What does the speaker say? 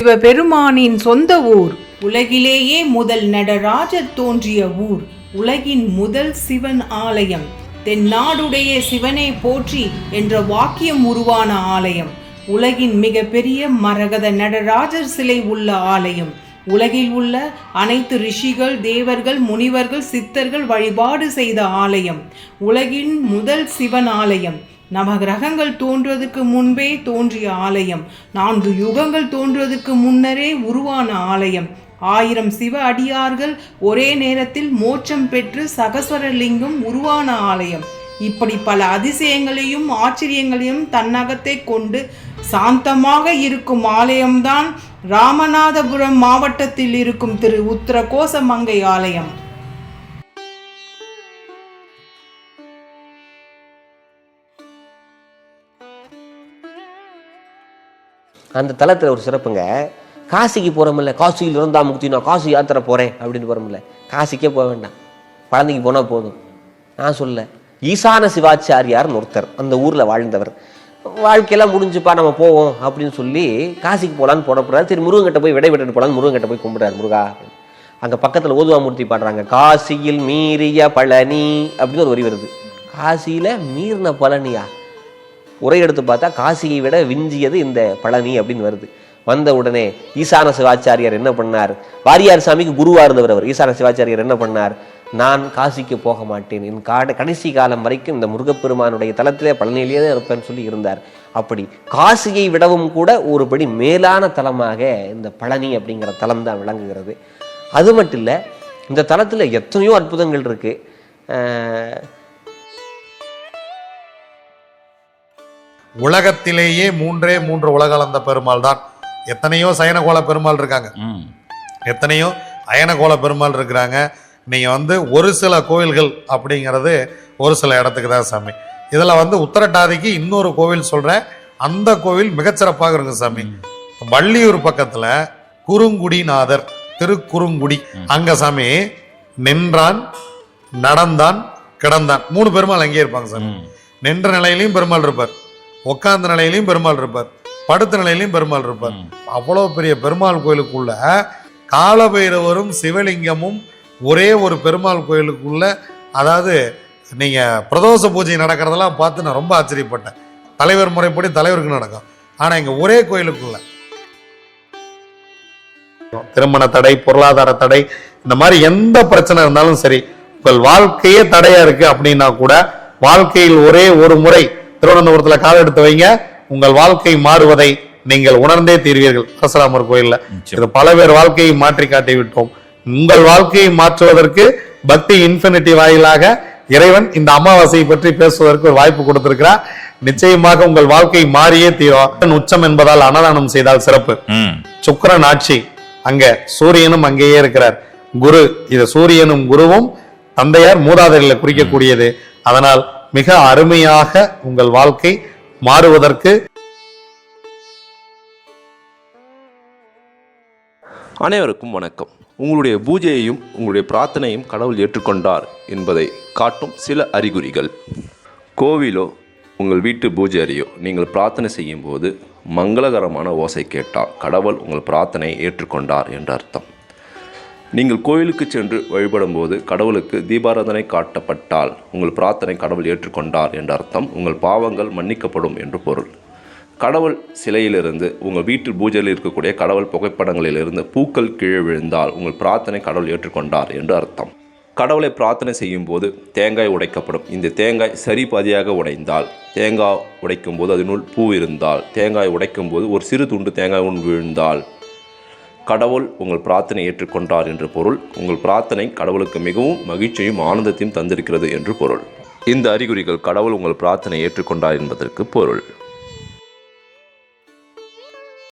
சிவபெருமானின் சொந்த ஊர். உலகிலேயே முதல் நடராஜர் தோன்றிய ஊர். உலகின் முதல் சிவன் ஆலயம். தென்னாடுடைய சிவனை போற்றி என்ற வாக்கியம் உருவான ஆலயம். உலகின் மிகப்பெரிய மரகத நடராஜர் சிலை உள்ள ஆலயம். உலகில் உள்ள அனைத்து ரிஷிகள் தேவர்கள் முனிவர்கள் சித்தர்கள் வழிபாடு செய்த ஆலயம். உலகின் முதல் சிவன் ஆலயம். நவகிரகங்கள் தோன்றுவதற்கு முன்பே தோன்றிய ஆலயம். நான்கு யுகங்கள் தோன்றுவதற்கு முன்னரே உருவான ஆலயம். ஆயிரம் சிவ அடியார்கள் ஒரே நேரத்தில் மோட்சம் பெற்று சகஸ்வரலிங்கம் உருவான ஆலயம். இப்படி பல அதிசயங்களையும் ஆச்சரியங்களையும் தன்னகத்தை கொண்டு சாந்தமாக இருக்கும் ஆலயம்தான் ராமநாதபுரம் மாவட்டத்தில் இருக்கும் திரு உத்தரகோசமங்கை ஆலயம். அந்த தலத்தில் ஒரு சிறப்புங்க. காசிக்கு போகிறோமில்ல காசியில் இருந்தால் முக்தி நான் காசி யாத்திரை போகிறேன் அப்படின்னு போகிறோமில்ல காசிக்கே போக வேண்டாம். பழனிக்கு போனால் போதும். நான் சொல்ல ஈசான சிவாச்சாரியார்னு ஒருத்தர் அந்த ஊரில் வாழ்ந்தவர். வாழ்க்கையெல்லாம் முடிஞ்சுப்பா நம்ம போவோம் அப்படின்னு சொல்லி காசிக்கு போகலான்னு போடப்படுறாரு சரி முருகன்கிட்ட போய் விடை விட்டுட்டு போகலான்னு முருகன்கிட்ட போய் கும்பிடுறாரு முருகா அங்கே பக்கத்தில் ஓதுவாமூர்த்தி பாடுறாங்க காசியில் மீறிய பழனி அப்படின்னு ஒரு வரி வருது. காசியில் மீறின பழனியா? உரை எடுத்து பார்த்தா காசியை விட விஞ்சியது இந்த பழனி அப்படின்னு வருது. வந்த உடனே ஈசான சிவாச்சாரியார் என்ன பண்ணார்? வாரியார் சாமிக்கு குருவா இருந்தவர் அவர். ஈசான சிவாச்சாரியார் என்ன பண்ணார்? நான் காசிக்கு போக மாட்டேன். என் காட கடைசி காலம் வரைக்கும் இந்த முருகப்பெருமானுடைய தலத்திலே பழனியிலேயே தான் இருப்பேன்னு சொல்லி இருந்தார். அப்படி காசியை விடவும் கூட ஒருபடி மேலான தலமாக இந்த பழனி அப்படிங்கிற தலம் தான் விளங்குகிறது. அது மட்டும் இல்லை இந்த தலத்தில் எத்தனையோ அற்புதங்கள் இருக்கு. உலகத்திலேயே மூன்றே மூன்று உலகளந்த பெருமாள் தான் எத்தனையோ சயனகோல பெருமாள் இருக்காங்க. எத்தனையோ அயனகோல பெருமாள் இருக்கிறாங்க. நீங்கள் வந்து ஒரு சில கோவில்கள் அப்படிங்கிறது ஒரு சில இடத்துக்கு தான் சாமி. இதில் வந்து உத்தரட்டாதிக்கு இன்னொரு கோவில் சொல்கிறேன் அந்த கோவில் மிகச்சிறப்பாக இருக்கும் சாமி. வள்ளியூர் பக்கத்தில் குறுங்குடிநாதர் திருக்குறுங்குடி. அங்க சாமி நின்றான் நடந்தான் கிடந்தான். மூணு பெருமாள் அங்கேயே இருப்பாங்க சாமி. நின்ற நிலையிலையும் பெருமாள் இருப்பார். உட்கார்ந்த நிலையிலையும் பெருமாள் இருப்பார். படுத்த நிலையிலையும் பெருமாள் இருப்பார். அவ்வளோ பெரிய பெருமாள் கோயிலுக்குள்ள காலபைரவரும் சிவலிங்கமும் ஒரே ஒரு பெருமாள் கோயிலுக்குள்ள அதாவது நீங்க பிரதோஷ பூஜை நடக்கிறதெல்லாம் பார்த்து நான் ரொம்ப ஆச்சரியப்பட்டேன். தலைவர் முறைப்படி தலைவருக்கு நடக்கும். ஆனா இங்க ஒரே கோயிலுக்குள்ள. திருமண தடை பொருளாதார தடை இந்த மாதிரி எந்த பிரச்சனை இருந்தாலும் சரி உங்கள் வாழ்க்கையே தடையா இருக்கு அப்படின்னா கூட வாழ்க்கையில் ஒரே ஒரு முறை திருவனந்தபுரத்துல கால் எடுத்து வைங்க. உங்கள் வாழ்க்கை மாறுவதை நீங்கள் உணர்ந்தே தீர்வீர்கள். பரசுராமர் கோயில்ல. இது பல பேர் வாழ்க்கையை மாற்றி காட்டி விட்டோம். உங்கள் வாழ்க்கையை மாற்றுவதற்கு பக்தி இன்ஃபினிட்டி வாயிலாக இறைவன் இந்த அமாவாசையை பற்றி பேசுவதற்கு ஒரு வாய்ப்பு கொடுத்திருக்கிறார். நிச்சயமாக உங்கள் வாழ்க்கை மாறியே தீரும். உச்சம் என்பதால் அன்னதானம் செய்தால் சிறப்பு. சுக்கிரன் ஆட்சி. அங்க சூரியனும் அங்கேயே இருக்கிறார். குரு இது சூரியனும் குருவும் தந்தையார் மூதாதைகளை குறிக்கக்கூடியது. அதனால் மிக அருமையாக உங்கள் வாழ்க்கை மாறுவதற்கு. அனைவருக்கும் வணக்கம். உங்களுடைய பூஜையையும் உங்களுடைய பிரார்த்தனையும் கடவுள் ஏற்றுக்கொண்டார் என்பதை காட்டும் சில அறிகுறிகள். கோவிலோ உங்கள் வீட்டு பூஜை அறையோ நீங்கள் பிரார்த்தனை செய்யும்போது மங்களகரமான ஓசை கேட்டால் கடவுள் உங்கள் பிரார்த்தனையை ஏற்றுக்கொண்டார் என்ற அர்த்தம். நீங்கள் கோயிலுக்கு சென்று வழிபடும்போது கடவுளுக்கு தீபாராதனை காட்டப்பட்டால் உங்கள் பிரார்த்தனை கடவுள் ஏற்றுக்கொண்டார் என்ற அர்த்தம். உங்கள் பாவங்கள் மன்னிக்கப்படும் என்று பொருள். கடவுள் சிலையிலிருந்து உங்கள் வீட்டு பூஜையில் இருக்கக்கூடிய கடவுள் புகைப்படங்களிலிருந்து பூக்கள் கீழே விழுந்தால் உங்கள் பிரார்த்தனை கடவுள் ஏற்றுக்கொண்டார் என்று அர்த்தம். கடவுளை பிரார்த்தனை செய்யும் போது தேங்காய் உடைக்கப்படும். இந்த தேங்காய் சரி பாதியாக உடைந்தால் தேங்காய் உடைக்கும் போது அதனுள் பூ இருந்தால் தேங்காய் உடைக்கும் போது ஒரு சிறு துண்டு தேங்காய் உண் விழுந்தால் கடவுள் உங்கள் பிரார்த்தனை ஏற்றுக்கொண்டார் என்று பொருள். உங்கள் பிரார்த்தனை கடவுளுக்கு மிகவும் மகிழ்ச்சியும் ஆனந்தத்தையும் தந்திருக்கிறது என்று பொருள். இந்த அறிகுறிகள் கடவுள் உங்கள் பிரார்த்தனை ஏற்றுக்கொண்டார் என்பதற்கு பொருள்.